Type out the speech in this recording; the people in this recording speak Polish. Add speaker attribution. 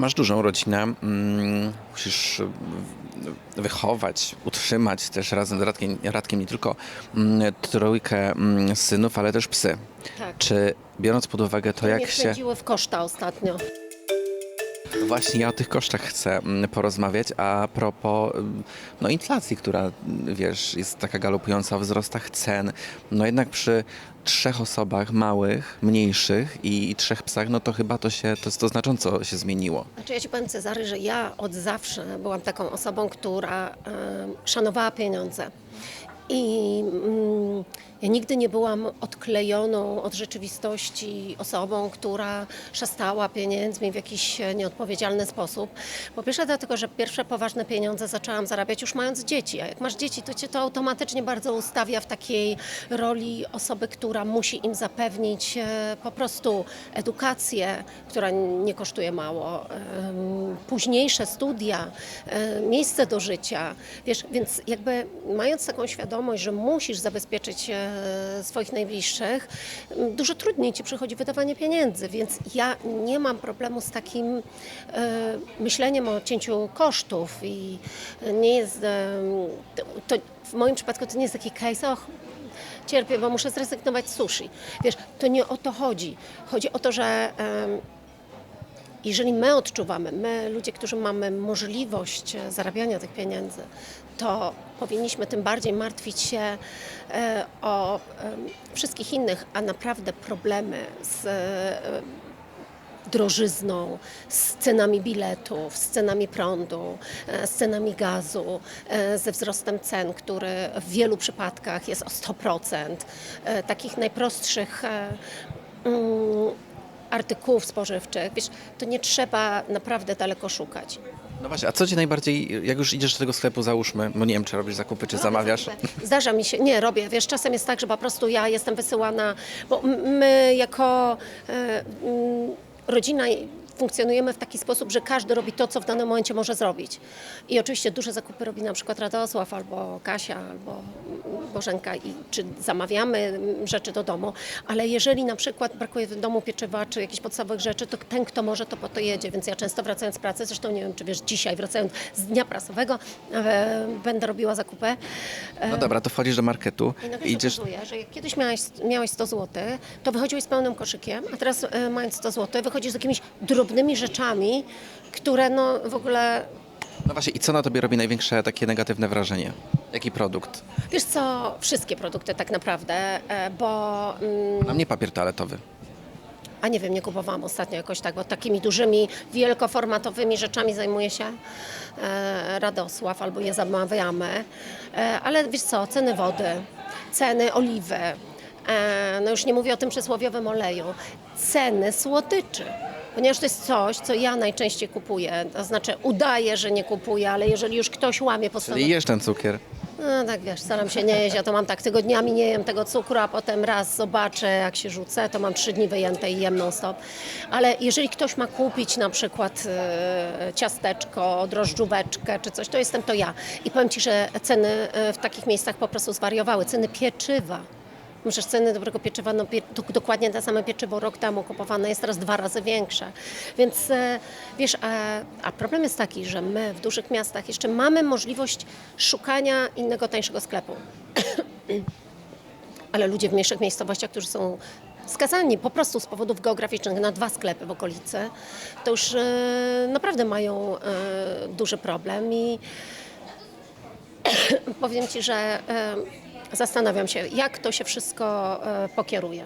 Speaker 1: Masz dużą rodzinę, mm, musisz mm, wychować, utrzymać też razem z Radkiem, Radkiem nie tylko mm, trójkę mm, synów, ale też psy.
Speaker 2: Tak.
Speaker 1: Czy biorąc pod uwagę to, jak się...
Speaker 2: w koszta ostatnio.
Speaker 1: Właśnie ja o tych kosztach chcę mm, porozmawiać, a propos mm, no, inflacji, która wiesz, jest taka galopująca o wzrostach cen. No jednak przy trzech osobach małych, mniejszych i, i trzech psach, no to chyba to się, to, to znacząco się zmieniło.
Speaker 2: Znaczy ja ci powiem Cezary, że ja od zawsze byłam taką osobą, która em, szanowała pieniądze. I mm, ja nigdy nie byłam odklejoną od rzeczywistości osobą, która szastała pieniędzmi w jakiś e, nieodpowiedzialny sposób. Po pierwsze dlatego, że pierwsze poważne pieniądze zaczęłam zarabiać już mając dzieci, a jak masz dzieci, to cię to automatycznie bardzo ustawia w takiej roli osoby, która musi im zapewnić e, po prostu edukację, która nie kosztuje mało, późniejsze studia, e, miejsce do życia. Wiesz, więc jakby mając taką świadomość, że musisz zabezpieczyć swoich najbliższych, m, dużo trudniej ci przychodzi wydawanie pieniędzy, więc ja nie mam problemu z takim e, myśleniem o cięciu kosztów i nie jest, em, to, w moim przypadku to nie jest taki case, och, cierpię, bo muszę zrezygnować z sushi. Wiesz, to nie o to chodzi. Chodzi o to, że jeżeli my odczuwamy, my ludzie, którzy mamy możliwość e, zarabiania tych pieniędzy, to powinniśmy tym bardziej martwić się e, o wszystkich innych, a naprawdę problemy z e, drożyzną, z cenami biletów, z cenami prądu, z cenami gazu, ze wzrostem cen, który w wielu przypadkach jest o 100%, e, takich najprostszych mm, artykułów spożywczych, wiesz, to nie trzeba naprawdę daleko szukać.
Speaker 1: No właśnie, a co cię najbardziej, jak już idziesz do tego sklepu, załóżmy, bo nie wiem, czy robisz zakupy, czy zamawiasz.
Speaker 2: Zdarza mi się, nie robię, wiesz, czasem jest tak, że po prostu ja jestem wysyłana, bo my jako mm, rodzina funkcjonujemy w taki sposób, że każdy robi to, co w danym momencie może zrobić. I oczywiście duże zakupy robi na przykład Radosław albo Kasia, albo Bożenka, i, czy zamawiamy rzeczy do domu, ale jeżeli na przykład brakuje w domu pieczywa, czy jakichś podstawowych rzeczy, to ten, kto może, to po to jedzie. Więc ja często wracając z pracy, zresztą nie wiem, czy wiesz, dzisiaj wracając z dnia prasowego, e, będę robiła zakupy. E,
Speaker 1: No dobra, to wchodzisz do marketu,
Speaker 2: i nagle
Speaker 1: idziesz,
Speaker 2: się okazuje, że jak kiedyś miałeś, miałeś 100 zł, to wychodziłeś z pełnym koszykiem, a teraz e, mając 100 zł, wychodzisz z jakimiś drobnymi rzeczami, które no w ogóle...
Speaker 1: no właśnie, i co na tobie robi największe takie negatywne wrażenie? Jaki produkt?
Speaker 2: Wiesz co, wszystkie produkty tak naprawdę, e, bo... Mm,
Speaker 1: Na mnie papier toaletowy.
Speaker 2: a nie wiem, nie kupowałam ostatnio jakoś tak, bo takimi dużymi, wielkoformatowymi rzeczami zajmuje się e, Radosław albo je zamawiamy. E, ale wiesz co, ceny wody, ceny oliwy, e, no już nie mówię o tym przysłowiowym oleju, ceny słodyczy. Ponieważ to jest coś, co ja najczęściej kupuję, to znaczy udaję, że nie kupuję, ale jeżeli już ktoś łamie podstawę,
Speaker 1: Czyli jesz ten cukier.
Speaker 2: no tak wiesz, staram się nie jeść, ja to mam tak, tygodniami nie jem tego cukru, a potem raz zobaczę, jak się rzucę, to mam trzy dni wyjęte i jem non stop. Ale jeżeli ktoś ma kupić na przykład e, ciasteczko, drożdżóweczkę czy coś, to jestem to ja. I powiem Ci, że ceny e, w takich miejscach po prostu zwariowały. Ceny pieczywa. Przecież ceny dobrego pieczywa, no, dokładnie te same pieczywo rok temu kupowane jest teraz dwa razy większe. Więc e, wiesz, a, a problem jest taki, że my w dużych miastach jeszcze mamy możliwość szukania innego, tańszego sklepu. Ale ludzie w mniejszych miejscowościach, którzy są skazani po prostu z powodów geograficznych na dwa sklepy w okolicy, to już e, naprawdę mają e, duży problem i powiem Ci, że e, zastanawiam się, jak to się wszystko e, pokieruje.